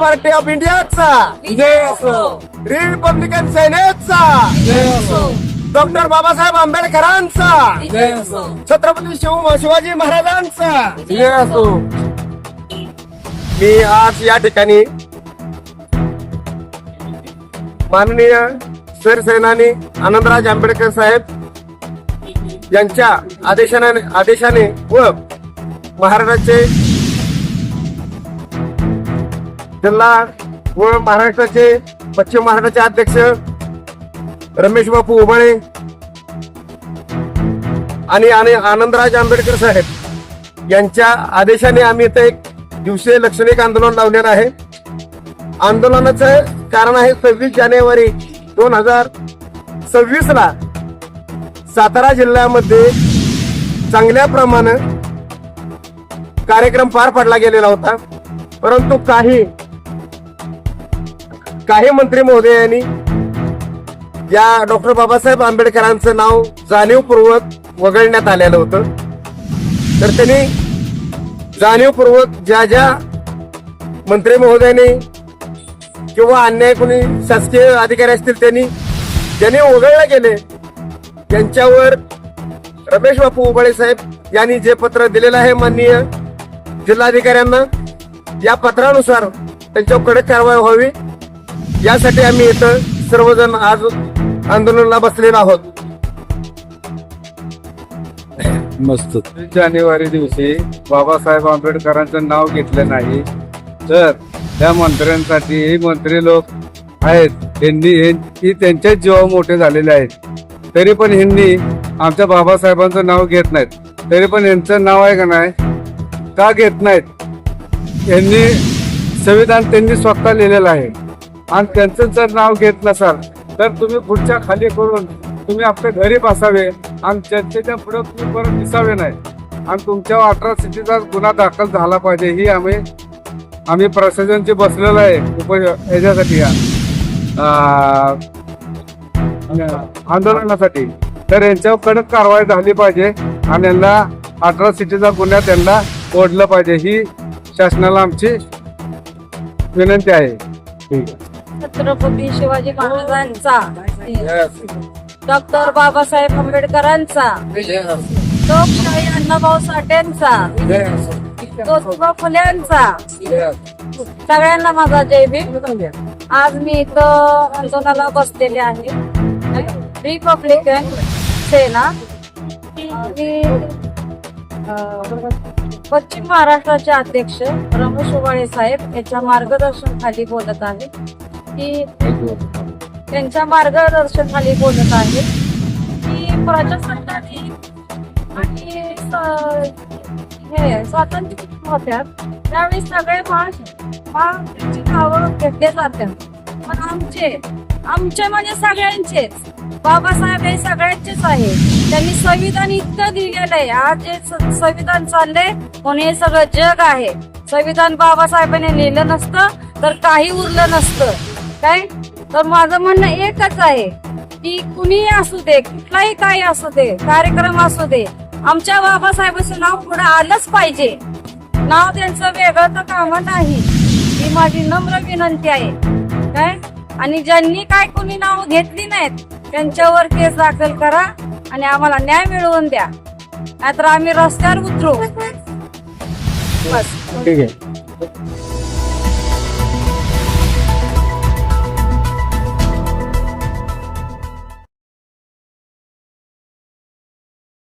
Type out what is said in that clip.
Party of इंडियाचा. विजय असो Republican सेनेचा. विजय असो डॉक्टर बाबासाहेब आंबेडकरांचा. विजय असो छत्रपती शिव शिवाजी महाराजांचा. विजय असो मी आज या ठिकाणी माननीय सरसेनानी आनंदराज आंबेडकर साहेब यांच्या आदेशाने आदेशाने व महाराष्ट्राचे जिल्हा व महाराष्ट्राचे पश्चिम महाराष्ट्राचे अध्यक्ष रमेश बापू उबाळे आणि आणि आनंदराज आंबेडकर साहेब यांच्या आदेशाने आम्ही इथे एक दिवसीय लक्षणिक आंदोलन लावलेलं आहे. आंदोलनाचं कारण आहे सव्वीस जानेवारी दोन हजार सव्वीस ला सातारा जिल्ह्यामध्ये चांगल्या प्रमाणे कार्यक्रम पार पाडला गेलेला होता. परंतु काही काही मंत्री महोदयांनी या डॉक्टर बाबासाहेब आंबेडकरांचं नाव जाणीवपूर्वक वगळण्यात आलेलं होतं. तर त्यांनी जाणीवपूर्वक ज्या ज्या मंत्री महोदयांनी किंवा अन्य कोणी शासकीय अधिकारी असतील त्यांनी ज्यांनी वगळले गेले त्यांच्यावर रमेश बापू उबाळे साहेब यांनी जे पत्र दिलेलं आहे माननीय जिल्हाधिकाऱ्यांना या पत्रानुसार त्यांच्यावर कडक कारवाई व्हावी. यासाठी आम्ही इथं सर्वजण आज आंदोलनाला बसलेलो आहोत. मस्त. जानेवारी दिवशी बाबासाहेब आंबेडकरांचं नाव घेतलं नाही तर त्या मंत्र्यांसाठी हे मंत्री लोक आहेत. त्यांनी हे त्यांच्याच जीवा मोठे झालेले आहेत. तरी पण ह्यांनी आमच्या बाबासाहेबांचं नाव घेत नाहीत. तरी पण यांचं नाव आहे का नाही? का घेत नाहीत? यांनी संविधान त्यांनी स्वतः लिहिलेलं आहे. आणि त्यांचं जर नाव घेत नसाल तर तुम्ही पुढच्या खाली करून तुम्ही आपल्या घरी बसावे आणि चर्चेच्या पुढे तुम्ही परत दिसावे नाही. आणि तुमच्या अठरासिटीचा गुन्हा दाखल झाला पाहिजे ही आम्ही आम्ही प्रशासनची बसलेलो आहे उप याच्यासाठी आंदोलनासाठी. तर यांच्यावर कडक कारवाई झाली पाहिजे आणि यांना अठरा सिटीचा गुन्हा त्यांना ओढलं पाहिजे ही शासनाला आमची विनंती आहे. ठीक आहे. छत्रपती शिवाजी महाराजांचा. डॉक्टर बाबासाहेब आंबेडकरांचा. लोकशाही अण्णाभाऊ साठेंचा. ज्योतिबा फुल्यांचा. सगळ्यांना माझा जय भीम. आज मी इथं आंदोलनाला बसलेले आहे. रिपब्लिकन सेना. पश्चिम महाराष्ट्राचे अध्यक्ष रमेश उबाळे साहेब याच्या मार्गदर्शन खाली बोलत आहे. की त्यांच्या मार्गदर्शनाखाली बोलत आहे. की प्रजासत्ताने आणि स- हे स्वातंत्र्य होत्या. त्यावेळी सगळे महाराष्ट्राची नावं घेतले जातात. पण आमचे आमचे म्हणजे सगळ्यांचेच. बाबासाहेब हे सगळ्यांचेच आहे त्यांनी संविधान इतकं दिलेलं आहे. आज जे स- संविधान चाललंय. म्हणून हे सगळं जग आहे. संविधान बाबासाहेबांनी लिहिलं नसतं तर काही उरलं नसतं. काय? तर माझं म्हणणं एकच आहे की कुणीही असू दे कुठलाही काही असू दे कार्यक्रम असू दे आमच्या बाबासाहेबांचं नाव पुढे आलंच पाहिजे. नाव त्यांचं वेगळं तर कामं नाही. ही माझी नम्र विनंती आहे. काय? आणि ज्यांनी काय कुणी नाव घेतली नाहीत त्यांच्यावर केस दाखल करा आणि आम्हाला न्याय मिळवून द्या. नाहीतर आम्ही रस्त्यावर उतरू. बस. ठीक आहे.